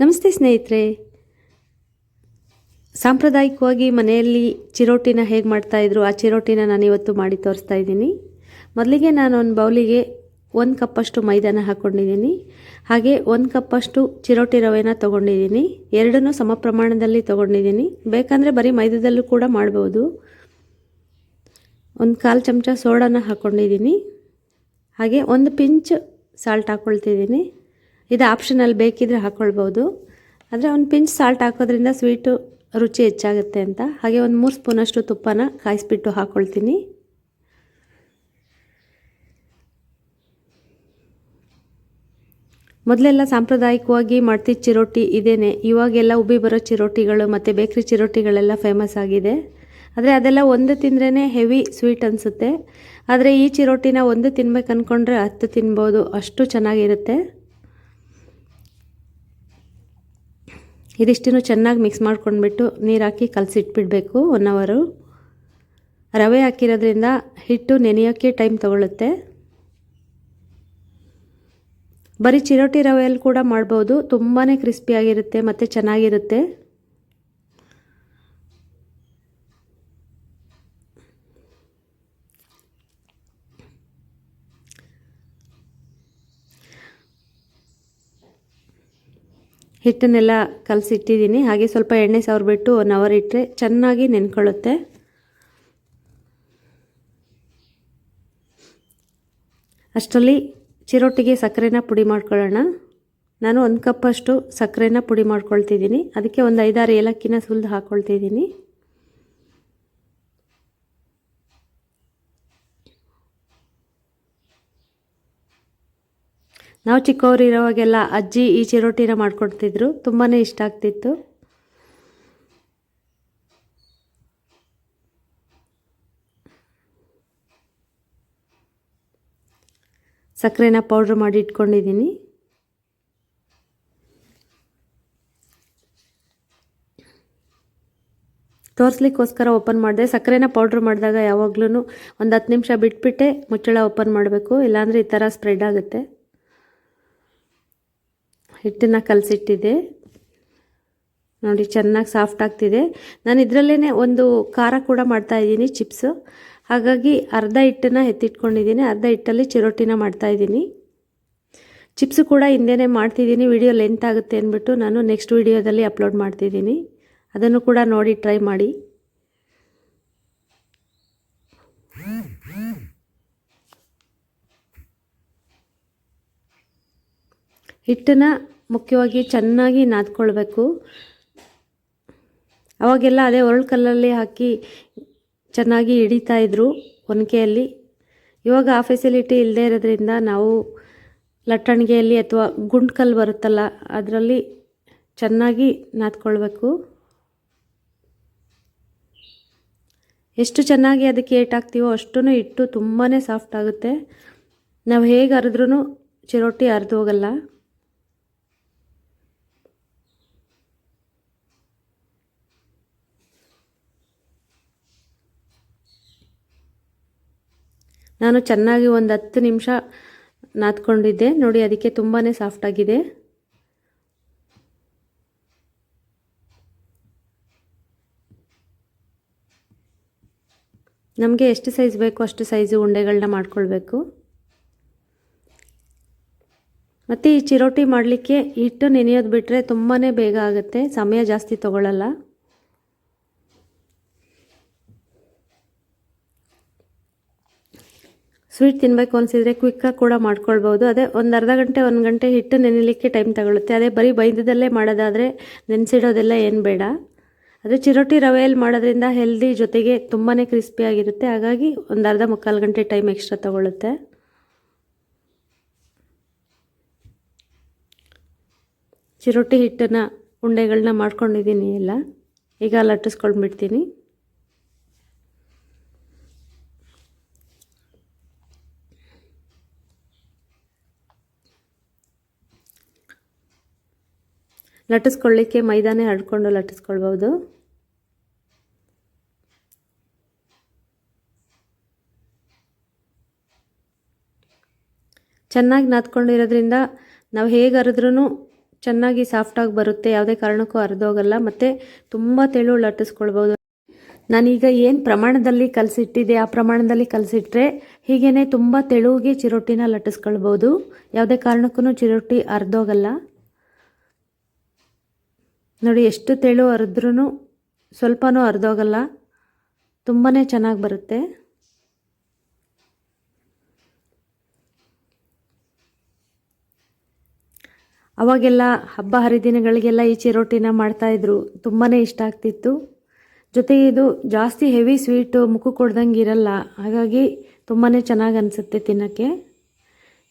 ನಮಸ್ತೆ ಸ್ನೇಹಿತರೆ. ಸಾಂಪ್ರದಾಯಿಕವಾಗಿ ಮನೆಯಲ್ಲಿ ಚಿರೋಟಿನ ಹೇಗೆ ಮಾಡ್ತಾಯಿದ್ರು ಆ ಚಿರೋಟಿನ ನಾನು ಇವತ್ತು ಮಾಡಿ ತೋರಿಸ್ತಾ ಇದ್ದೀನಿ. ಮೊದಲಿಗೆ ನಾನು ಒಂದು ಬೌಲಿಗೆ ಒಂದು ಕಪ್ಪಷ್ಟು ಮೈದಾನ ಹಾಕ್ಕೊಂಡಿದ್ದೀನಿ ಹಾಗೆ ಒಂದು ಕಪ್ಪಷ್ಟು ಚಿರೋಟಿ ರವೆನ ತೊಗೊಂಡಿದ್ದೀನಿ. ಎರಡನ್ನೂ ಸಮ ಪ್ರಮಾಣದಲ್ಲಿ ತೊಗೊಂಡಿದ್ದೀನಿ. ಬೇಕಂದರೆ ಬರೀ ಮೈದಾದಲ್ಲೂ ಕೂಡ ಮಾಡ್ಬೋದು. ಒಂದು ಕಾಲು ಚಮಚ ಸೋಡಾನ ಹಾಕ್ಕೊಂಡಿದ್ದೀನಿ ಹಾಗೆ ಒಂದು ಪಿಂಚ್ ಸಾಲ್ಟ್ ಹಾಕ್ಕೊಳ್ತಿದ್ದೀನಿ ಇದು ಆಪ್ಷನಲ್ ಬೇಕಿದ್ರೆ ಹಾಕ್ಕೊಳ್ಬೋದು ಆದರೆ ಒಂದು ಪಿಂಚ್ ಸಾಲ್ಟ್ ಹಾಕೋದ್ರಿಂದ ಸ್ವೀಟು ರುಚಿ ಹೆಚ್ಚಾಗುತ್ತೆ ಅಂತ. ಹಾಗೆ ಒಂದು ಮೂರು ಸ್ಪೂನಷ್ಟು ತುಪ್ಪನ ಕಾಯಿಸ್ಬಿಟ್ಟು ಹಾಕ್ಕೊಳ್ತೀನಿ ಮೊದಲೆಲ್ಲ ಸಾಂಪ್ರದಾಯಿಕವಾಗಿ ಮಾಡ್ತಿದ್ದ ಚಿರೋಟಿ ಇದೇನೆ. ಇವಾಗೆಲ್ಲ ಉಬ್ಬಿ ಬರೋ ಚಿರೋಟಿಗಳು ಮತ್ತು ಬೇಕ್ರಿ ಚಿರೋಟಿಗಳೆಲ್ಲ ಫೇಮಸ್ ಆಗಿದೆ. ಆದರೆ ಅದೆಲ್ಲ ಒಂದು ತಿಂದ್ರೇ ಹೆವಿ ಸ್ವೀಟ್ ಅನಿಸುತ್ತೆ. ಆದರೆ ಈ ಚಿರೋಟಿನ ಒಂದು ತಿನ್ಬೇಕು ಅಂದ್ಕೊಂಡ್ರೆ ಹತ್ತು ತಿನ್ಬೋದು. ಅಷ್ಟು ಚೆನ್ನಾಗಿರುತ್ತೆ. ಇದಿಷ್ಟನ್ನು ಚೆನ್ನಾಗಿ ಮಿಕ್ಸ್ ಮಾಡ್ಕೊಂಡ್ಬಿಟ್ಟು ನೀರು ಹಾಕಿ ಕಲಸಿಟ್ಬಿಡಬೇಕು ಒನ್ ಅವರು ರವೆ ಹಾಕಿರೋದ್ರಿಂದ ಹಿಟ್ಟು ನೆನೆಯೋಕ್ಕೆ ಟೈಮ್ ತಗೊಳ್ಳುತ್ತೆ ಬರೀ ಚಿರೋಟಿ ರವೆಯಲ್ಲಿ ಕೂಡ ಮಾಡ್ಬೋದು. ತುಂಬಾ ಕ್ರಿಸ್ಪಿಯಾಗಿರುತ್ತೆ ಮತ್ತು ಚೆನ್ನಾಗಿರುತ್ತೆ. ಹಿಟ್ಟನ್ನೆಲ್ಲ ಕಲಸಿಟ್ಟಿದ್ದೀನಿ. ಹಾಗೆ ಸ್ವಲ್ಪ ಎಣ್ಣೆ ಸವರ್ಬಿಟ್ಟು ಒನ್ ಅವರ್ ಇಟ್ಟರೆ ಚೆನ್ನಾಗಿ ನೆನ್ಕೊಳ್ಳುತ್ತೆ. ಅಷ್ಟರಲ್ಲಿ ಚಿರೋಟಿಗೆ ಸಕ್ಕರೆನ ಪುಡಿ ಮಾಡ್ಕೊಳ್ಳೋಣ. ನಾನು ಒಂದು ಕಪ್ಪಷ್ಟು ಸಕ್ಕರೆನ ಪುಡಿ ಮಾಡ್ಕೊಳ್ತಿದ್ದೀನಿ. ಅದಕ್ಕೆ ಒಂದು ಐದಾರು ಏಲಕ್ಕಿನ ಸುಲಿದು ಹಾಕ್ಕೊಳ್ತಿದ್ದೀನಿ ನಾವು ಚಿಕ್ಕವರಿರೋವಾಗೆಲ್ಲ ಅಜ್ಜಿ ಈ ಚಿರೋಟಿನ ಮಾಡ್ಕೊಡ್ತಿದ್ರು. ತುಂಬಾ ಇಷ್ಟ ಆಗ್ತಿತ್ತು. ಸಕ್ಕರೆನ ಪೌಡ್ರ್ ಮಾಡಿ ಇಟ್ಕೊಂಡಿದ್ದೀನಿ. ತೋರಿಸ್ಲಿಕ್ಕೋಸ್ಕರ ಓಪನ್ ಮಾಡಿದೆ. ಸಕ್ಕರೆನ ಪೌಡ್ರ್ ಮಾಡಿದಾಗ ಯಾವಾಗ್ಲೂ ಒಂದು ಹತ್ತು ನಿಮಿಷ ಬಿಟ್ಬಿಟ್ಟೆ ಮುಚ್ಚಳ ಓಪನ್ ಮಾಡಬೇಕು. ಇಲ್ಲಾಂದರೆ ಈ ಥರ ಸ್ಪ್ರೆಡ್ ಆಗುತ್ತೆ. ಹಿಟ್ಟನ್ನು ಕಲಸಿಟ್ಟಿದೆ. ನೋಡಿ, ಚೆನ್ನಾಗಿ ಸಾಫ್ಟ್ ಆಗ್ತಿದೆ. ನಾನು ಇದರಲ್ಲೇ ಒಂದು ಖಾರ ಕೂಡ ಮಾಡ್ತಾಯಿದ್ದೀನಿ ಚಿಪ್ಸು. ಹಾಗಾಗಿ ಅರ್ಧ ಹಿಟ್ಟನ್ನು ಎತ್ತಿಟ್ಕೊಂಡಿದ್ದೀನಿ, ಅರ್ಧ ಹಿಟ್ಟಲ್ಲಿ ಚಿರೋಟಿನ ಮಾಡ್ತಾಯಿದ್ದೀನಿ ಚಿಪ್ಸು ಕೂಡ ಹಿಂದೆನೇ ಮಾಡ್ತಿದ್ದೀನಿ, ವಿಡಿಯೋ ಲೆಂತ್ ಆಗುತ್ತೆ ಅಂದ್ಬಿಟ್ಟು ನಾನು ನೆಕ್ಸ್ಟ್ ವಿಡಿಯೋದಲ್ಲಿ ಅಪ್ಲೋಡ್ ಮಾಡ್ತಿದ್ದೀನಿ. ಅದನ್ನು ಕೂಡ ನೋಡಿ ಟ್ರೈ ಮಾಡಿ. ಹಿಟ್ಟನ್ನು ಮುಖ್ಯವಾಗಿ ಚೆನ್ನಾಗಿ ನಾದ್ಕೊಳ್ಬೇಕು. ಅವಾಗೆಲ್ಲ ಅದೇ ಒರಳು ಕಲ್ಲಲ್ಲಿ ಹಾಕಿ ಚೆನ್ನಾಗಿ ಹಿಡಿತಾಯಿದ್ರು ಒನಕೆಯಲ್ಲಿ. ಇವಾಗ ಆ ಫೆಸಿಲಿಟಿ ಇಲ್ಲದೇ ಇರೋದ್ರಿಂದ ನಾವು ಲಟ್ಟಣಿಗೆಯಲ್ಲಿ ಅಥವಾ ಗುಂಡ್ಕಲ್ಲು ಬರುತ್ತಲ್ಲ ಅದರಲ್ಲಿ ಚೆನ್ನಾಗಿ ನಾದ್ಕೊಳ್ಬೇಕು. ಎಷ್ಟು ಚೆನ್ನಾಗಿ ಅದಕ್ಕೆ ಏಟಾಗ್ತೀವೋ ಅಷ್ಟೂ ಹಿಟ್ಟು ತುಂಬಾ ಸಾಫ್ಟ್ ಆಗುತ್ತೆ. ನಾವು ಹೇಗೆ ಅರಿದ್ರೂ ಚಿರೋಟಿ ಅರ್ದು ಹೋಗಲ್ಲ. ನಾನು ಚೆನ್ನಾಗಿ ಒಂದು ಹತ್ತು ನಿಮಿಷ ನಾದ್ಕೊಂಡಿದ್ದೆ. ನೋಡಿ, ಅದಕ್ಕೆ ತುಂಬಾ ಸಾಫ್ಟಾಗಿದೆ ನಮಗೆ ಎಷ್ಟು ಸೈಜ್ ಬೇಕು ಅಷ್ಟು ಸೈಜು ಉಂಡೆಗಳನ್ನ ಮಾಡ್ಕೊಳ್ಬೇಕು. ಮತ್ತು ಈ ಚಿರೋಟಿ ಮಾಡಲಿಕ್ಕೆ ಹಿಟ್ಟು ನೆನೆಯೋದು ಬಿಟ್ಟರೆ ತುಂಬಾ ಬೇಗ ಆಗುತ್ತೆ. ಸಮಯ ಜಾಸ್ತಿ ತಗೊಳ್ಳಲ್ಲ ಸ್ವೀಟ್ ತಿನ್ನಬೇಕು ಅನಿಸಿದರೆ ಕ್ವಿಕ್ಕಾಗಿ ಕೂಡ ಮಾಡ್ಕೊಳ್ಬೋದು. ಅದೇ ಒಂದು ಅರ್ಧ ಗಂಟೆ, ಒಂದು ಗಂಟೆ ಹಿಟ್ಟು ನೆನೆಲಿಕ್ಕೆ ಟೈಮ್ ತಗೊಳುತ್ತೆ. ಅದೇ ಬರೀ ಬೈದದಲ್ಲೇ ಮಾಡೋದಾದರೆ ನೆನೆಸಿಡೋದೆಲ್ಲ ಏನು ಬೇಡ. ಅದೇ ಚಿರೋಟಿ ರವೆಯಲ್ಲಿ ಮಾಡೋದ್ರಿಂದ ಹೆಲ್ದಿ ಜೊತೆಗೆ ತುಂಬಾ ಕ್ರಿಸ್ಪಿಯಾಗಿರುತ್ತೆ ಹಾಗಾಗಿ ಒಂದು ಅರ್ಧ ಮುಕ್ಕಾಲು ಗಂಟೆ ಟೈಮ್ ಎಕ್ಸ್ಟ್ರಾ ತಗೊಳುತ್ತೆ. ಚಿರೋಟಿ ಹಿಟ್ಟನ್ನು ಉಂಡೆಗಳನ್ನ ಮಾಡ್ಕೊಂಡಿದ್ದೀನಿ ಎಲ್ಲ. ಈಗ ಲಟ್ಟಿಸ್ಕೊಂಡ್ಬಿಡ್ತೀನಿ ಲಟ್ಟಿಸ್ಕೊಳ್ಳಿಕ್ಕೆ ಮೈದಾನೇ ಹಡ್ಕೊಂಡು ಲಟ್ಟಿಸ್ಕೊಳ್ಬೋದು ಚೆನ್ನಾಗಿ ನಾದ್ಕೊಂಡಿರೋದ್ರಿಂದ ನಾವು ಹೇಗೆ ಅರಿದ್ರೂ ಚೆನ್ನಾಗಿ ಸಾಫ್ಟಾಗಿ ಬರುತ್ತೆ, ಯಾವುದೇ ಕಾರಣಕ್ಕೂ ಅರ್ಧೋಗಲ್ಲ ಮತ್ತು ತುಂಬ ತೆಳು ಲಟ್ಟಿಸ್ಕೊಳ್ಬೋದು ನಾನೀಗ ಏನು ಪ್ರಮಾಣದಲ್ಲಿ ಕಲಸಿಟ್ಟಿದೆ, ಆ ಪ್ರಮಾಣದಲ್ಲಿ ಕಲಸಿಟ್ರೆ ಹೀಗೇ ತುಂಬ ತೆಳುವಿಗೆ ಚಿರೋಟಿನ ಲಟ್ಟಿಸ್ಕೊಳ್ಬೋದು ಯಾವುದೇ ಕಾರಣಕ್ಕೂ ಚಿರೋಟಿ ಅರ್ಧೋಗಲ್ಲ ನೋಡಿ, ಎಷ್ಟು ತೆಳು ಅರಿದ್ರೂ ಸ್ವಲ್ಪನೂ ಅರ್ದೋಗಲ್ಲ ತುಂಬಾ ಚೆನ್ನಾಗಿ ಬರುತ್ತೆ. ಅವಾಗೆಲ್ಲ ಹಬ್ಬ ಹರಿದಿನಗಳಿಗೆಲ್ಲ ಈ ಚಿರೋಟಿನ ಮಾಡ್ತಾಯಿದ್ರು ತುಂಬಾ ಇಷ್ಟ ಆಗ್ತಿತ್ತು. ಜೊತೆಗೆ ಇದು ಜಾಸ್ತಿ ಹೆವಿ ಸ್ವೀಟು ಮುಖ ಕೊಡ್ದಂಗೆ ಇರಲ್ಲ. ಹಾಗಾಗಿ ತುಂಬಾ ಚೆನ್ನಾಗಿ ಅನಿಸುತ್ತೆ ತಿನ್ನೋಕ್ಕೆ.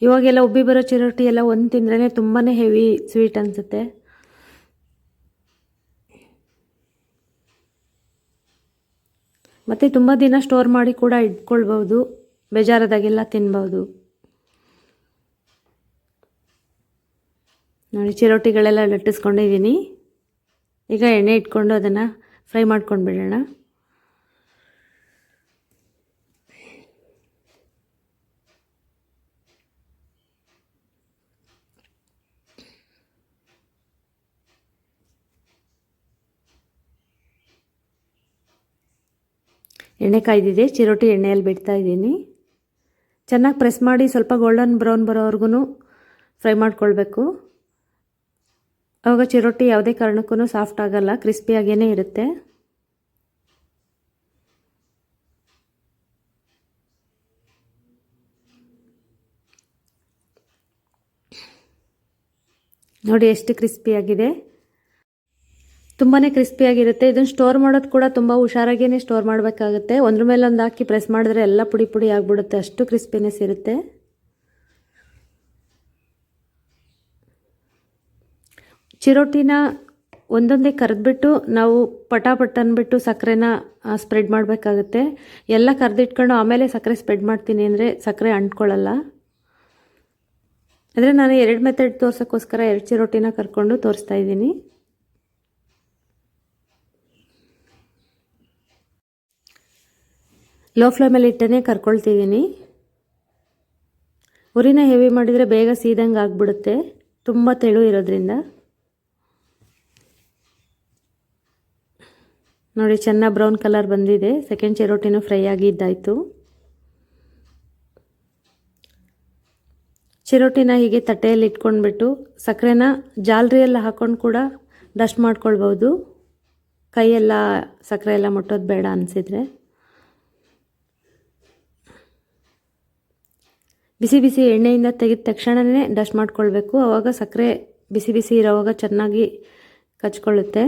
ಇವಾಗೆಲ್ಲ ಉಬ್ಬಿ ಬರೋ ಚಿರೋಟಿ ಎಲ್ಲ ಒಂದು ತಿಂದ್ರೇ ತುಂಬಾ ಹೆವಿ ಸ್ವೀಟ್ ಅನಿಸುತ್ತೆ. ಮತ್ತು ತುಂಬ ದಿನ ಸ್ಟೋರ್ ಮಾಡಿ ಕೂಡ ಇಟ್ಕೊಳ್ಬೋದು ಬೇಜಾರದಾಗೆಲ್ಲ ತಿನ್ಬೋದು ನೋಡಿ, ಚಿರೋಟಿಗಳೆಲ್ಲ ಲಟ್ಟಿಸ್ಕೊಂಡಿದ್ದೀನಿ. ಈಗ ಎಣ್ಣೆ ಇಟ್ಕೊಂಡು ಅದನ್ನು ಫ್ರೈ ಮಾಡ್ಕೊಂಡು ಬಿಡೋಣ ಎಣ್ಣೆ ಕಾಯ್ದಿದೆ, ಚಿರೋಟಿ ಎಣ್ಣೆಯಲ್ಲಿ ಬಿಡ್ತಾ ಇದ್ದೀನಿ. ಚೆನ್ನಾಗಿ ಪ್ರೆಸ್ ಮಾಡಿ ಸ್ವಲ್ಪ ಗೋಲ್ಡನ್ ಬ್ರೌನ್ ಬರೋವರೆಗೂ ಫ್ರೈ ಮಾಡ್ಕೊಳ್ಬೇಕು. ಆವಾಗ ಚಿರೋಟಿ ಯಾವುದೇ ಕಾರಣಕ್ಕೂ ಸಾಫ್ಟ್ ಆಗಲ್ಲ ಕ್ರಿಸ್ಪಿಯಾಗೇ ಇರುತ್ತೆ. ನೋಡಿ ಎಷ್ಟು ಕ್ರಿಸ್ಪಿಯಾಗಿದೆ ತುಂಬಾ ಕ್ರಿಸ್ಪಿಯಾಗಿರುತ್ತೆ ಇದನ್ನು ಸ್ಟೋರ್ ಮಾಡೋದು ಕೂಡ ತುಂಬ ಹುಷಾರಾಗಿಯೇ ಸ್ಟೋರ್ ಮಾಡಬೇಕಾಗುತ್ತೆ. ಒಂದ್ರ ಮೇಲೆ ಒಂದು ಹಾಕಿ ಪ್ರೆಸ್ ಮಾಡಿದ್ರೆ ಎಲ್ಲ ಪುಡಿ ಪುಡಿ ಆಗಿಬಿಡುತ್ತೆ. ಅಷ್ಟು ಕ್ರಿಸ್ಪಿನೆಸ್ ಇರುತ್ತೆ. ಚಿರೋಟಿನ ಒಂದೊಂದೇ ಕರೆದ್ಬಿಟ್ಟು ನಾವು ಪಟಾಪಟ್ ಅಂದ್ಬಿಟ್ಟು ಸಕ್ಕರೆನ ಸ್ಪ್ರೆಡ್ ಮಾಡಬೇಕಾಗುತ್ತೆ. ಎಲ್ಲ ಕರೆದಿಟ್ಕೊಂಡು ಆಮೇಲೆ ಸಕ್ಕರೆ ಸ್ಪ್ರೆಡ್ ಮಾಡ್ತೀನಿ ಅಂದರೆ ಸಕ್ಕರೆ ಅಂಟ್ಕೊಳ್ಳಲ್ಲ. ಅಂದರೆ ನಾನು ಎರಡು ಮೆಥಡ್ ತೋರ್ಸೋಕ್ಕೋಸ್ಕರ ಎರಡು ಚಿರೋಟಿನ ಕರ್ಕೊಂಡು ತೋರಿಸ್ತಾ ಇದ್ದೀನಿ. ಲೋ ಫ್ಲೇಮಲ್ಲಿ ಇಟ್ಟೇ ಕರ್ಕೊಳ್ತಿದ್ದೀನಿ ಉರಿನ ಹೆವಿ ಮಾಡಿದರೆ ಬೇಗ ಸೀದಂಗೆ ಆಗಿಬಿಡುತ್ತೆ. ತುಂಬ ತೆಳು ಇರೋದ್ರಿಂದ. ನೋಡಿ ಚೆನ್ನಾಗಿ ಬ್ರೌನ್ ಕಲರ್ ಬಂದಿದೆ. ಸೆಕೆಂಡ್ ಚಿರೋಟಿನೂ ಫ್ರೈ ಆಗಿದ್ದಾಯಿತು ಚಿರೋಟಿನ ಹೀಗೆ ತಟ್ಟೆಯಲ್ಲಿ ಇಟ್ಕೊಂಡ್ಬಿಟ್ಟು ಸಕ್ಕರೆನ ಜಾಲರಿಯೆಲ್ಲ ಹಾಕ್ಕೊಂಡು ಕೂಡ ಡಸ್ಟ್ ಮಾಡ್ಕೊಳ್ಬೋದು ಕೈಯೆಲ್ಲ ಸಕ್ಕರೆ ಎಲ್ಲ ಮುಟ್ಟೋದು ಬೇಡ ಅನಿಸಿದರೆ. ಬಿಸಿ ಬಿಸಿ ಎಣ್ಣೆಯಿಂದ ತೆಗೆದ ತಕ್ಷಣವೇ ಡಸ್ಟ್ ಮಾಡ್ಕೊಳ್ಬೇಕು. ಆವಾಗ ಸಕ್ಕರೆ ಬಿಸಿ ಬಿಸಿ ಇರೋವಾಗ ಚೆನ್ನಾಗಿ ಕಚ್ಕೊಳ್ಳುತ್ತೆ.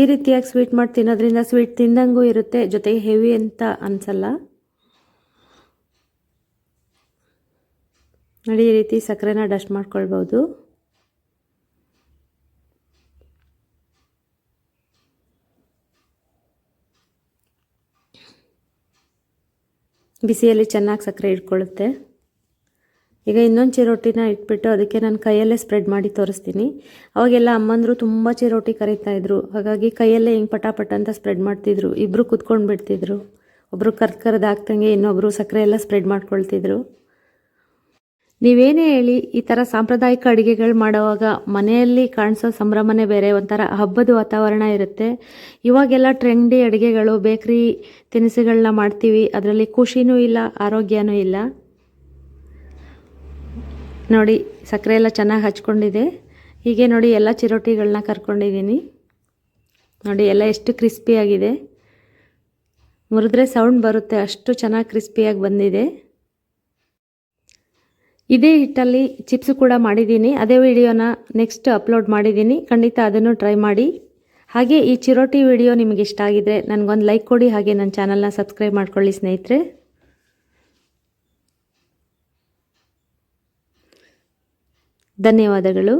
ಈ ರೀತಿಯಾಗಿ ಸ್ವೀಟ್ ಮಾಡಿ ತಿನ್ನೋದ್ರಿಂದ ಸ್ವೀಟ್ ತಿಂದಂಗೂ ಇರುತ್ತೆ, ಜೊತೆಗೆ ಹೆವಿ ಅಂತ ಅನಿಸಲ್ಲ. ನೋಡಿ, ಈ ರೀತಿ ಸಕ್ಕರೆನ ಡಸ್ಟ್ ಮಾಡ್ಕೊಳ್ಬೋದು. ಬಿಸಿಯಲ್ಲಿ ಚೆನ್ನಾಗಿ ಸಕ್ಕರೆ ಇಟ್ಕೊಳ್ಳುತ್ತೆ. ಈಗ ಇನ್ನೊಂದು ಚಿರೋಟಿನ ಇಟ್ಬಿಟ್ಟು ಅದಕ್ಕೆ ನಾನು ಕೈಯಲ್ಲೇ ಸ್ಪ್ರೆಡ್ ಮಾಡಿ ತೋರಿಸ್ತೀನಿ. ಅವಾಗೆಲ್ಲ ಅಮ್ಮಂದರು ತುಂಬ ಚಿರೋಟಿ ಕರೀತಾಯಿದ್ರು ಹಾಗಾಗಿ ಕೈಯಲ್ಲೇ ಹಿಂಗೆ ಪಟಾಪಟ ಅಂತ ಸ್ಪ್ರೆಡ್ ಮಾಡ್ತಿದ್ರು. ಇಬ್ಬರು ಕುತ್ಕೊಂಡು ಬಿಡ್ತಿದ್ರು ಒಬ್ಬರು ಕರ್ದು ಹಾಕ್ದಂಗೆ ಇನ್ನೊಬ್ಬರು ಸಕ್ಕರೆ ಎಲ್ಲ ಸ್ಪ್ರೆಡ್ ಮಾಡ್ಕೊಳ್ತಿದ್ರು. ನೀವೇನೇ ಹೇಳಿ ಈ ಥರ ಸಾಂಪ್ರದಾಯಿಕ ಅಡುಗೆಗಳು ಮಾಡುವಾಗ ಮನೆಯಲ್ಲಿ ಕಾಣಿಸೋ ಸಂಭ್ರಮನೇ ಬೇರೆ, ಒಂಥರ ಹಬ್ಬದ ವಾತಾವರಣ ಇರುತ್ತೆ. ಇವಾಗೆಲ್ಲ ಟ್ರೆಂಡಿ ಅಡುಗೆಗಳು ಬೇಕ್ರಿ ತಿನಿಸುಗಳನ್ನ ಮಾಡ್ತೀವಿ. ಅದರಲ್ಲಿ ಖುಷಿನೂ ಇಲ್ಲ, ಆರೋಗ್ಯನೂ ಇಲ್ಲ. ನೋಡಿ, ಸಕ್ಕರೆ ಎಲ್ಲ ಚೆನ್ನಾಗಿ ಹಚ್ಕೊಂಡಿದೆ. ಹೀಗೆ ನೋಡಿ ಎಲ್ಲ ಚಿರೋಟಿಗಳನ್ನ ಕರ್ಕೊಂಡಿದ್ದೀನಿ. ನೋಡಿ, ಎಲ್ಲ ಎಷ್ಟು ಕ್ರಿಸ್ಪಿಯಾಗಿದೆ ಮುರಿದ್ರೆ ಸೌಂಡ್ ಬರುತ್ತೆ, ಅಷ್ಟು ಚೆನ್ನಾಗಿ ಕ್ರಿಸ್ಪಿಯಾಗಿ ಬಂದಿದೆ. ಇದೇ ಹಿಟ್ಟಲ್ಲಿ ಚಿಪ್ಸ್ ಕೂಡ ಮಾಡಿದ್ದೀನಿ. ಅದೇ ವಿಡಿಯೋನ ನೆಕ್ಸ್ಟ್ ಅಪ್ಲೋಡ್ ಮಾಡಿದ್ದೀನಿ. ಖಂಡಿತ ಅದನ್ನು ಟ್ರೈ ಮಾಡಿ. ಹಾಗೆ ಈ ಚಿರೋಟಿ ವಿಡಿಯೋ ನಿಮಗೆ ಇಷ್ಟ ಆಗಿದ್ರೆ ನನಗೊಂದು ಲೈಕ್ ಕೊಡಿ. ಹಾಗೆ ನನ್ನ ಚಾನಲ್ನ ಸಬ್ಸ್ಕ್ರೈಬ್ ಮಾಡ್ಕೊಳ್ಳಿ ಸ್ನೇಹಿತರೆ. ಧನ್ಯವಾದಗಳು.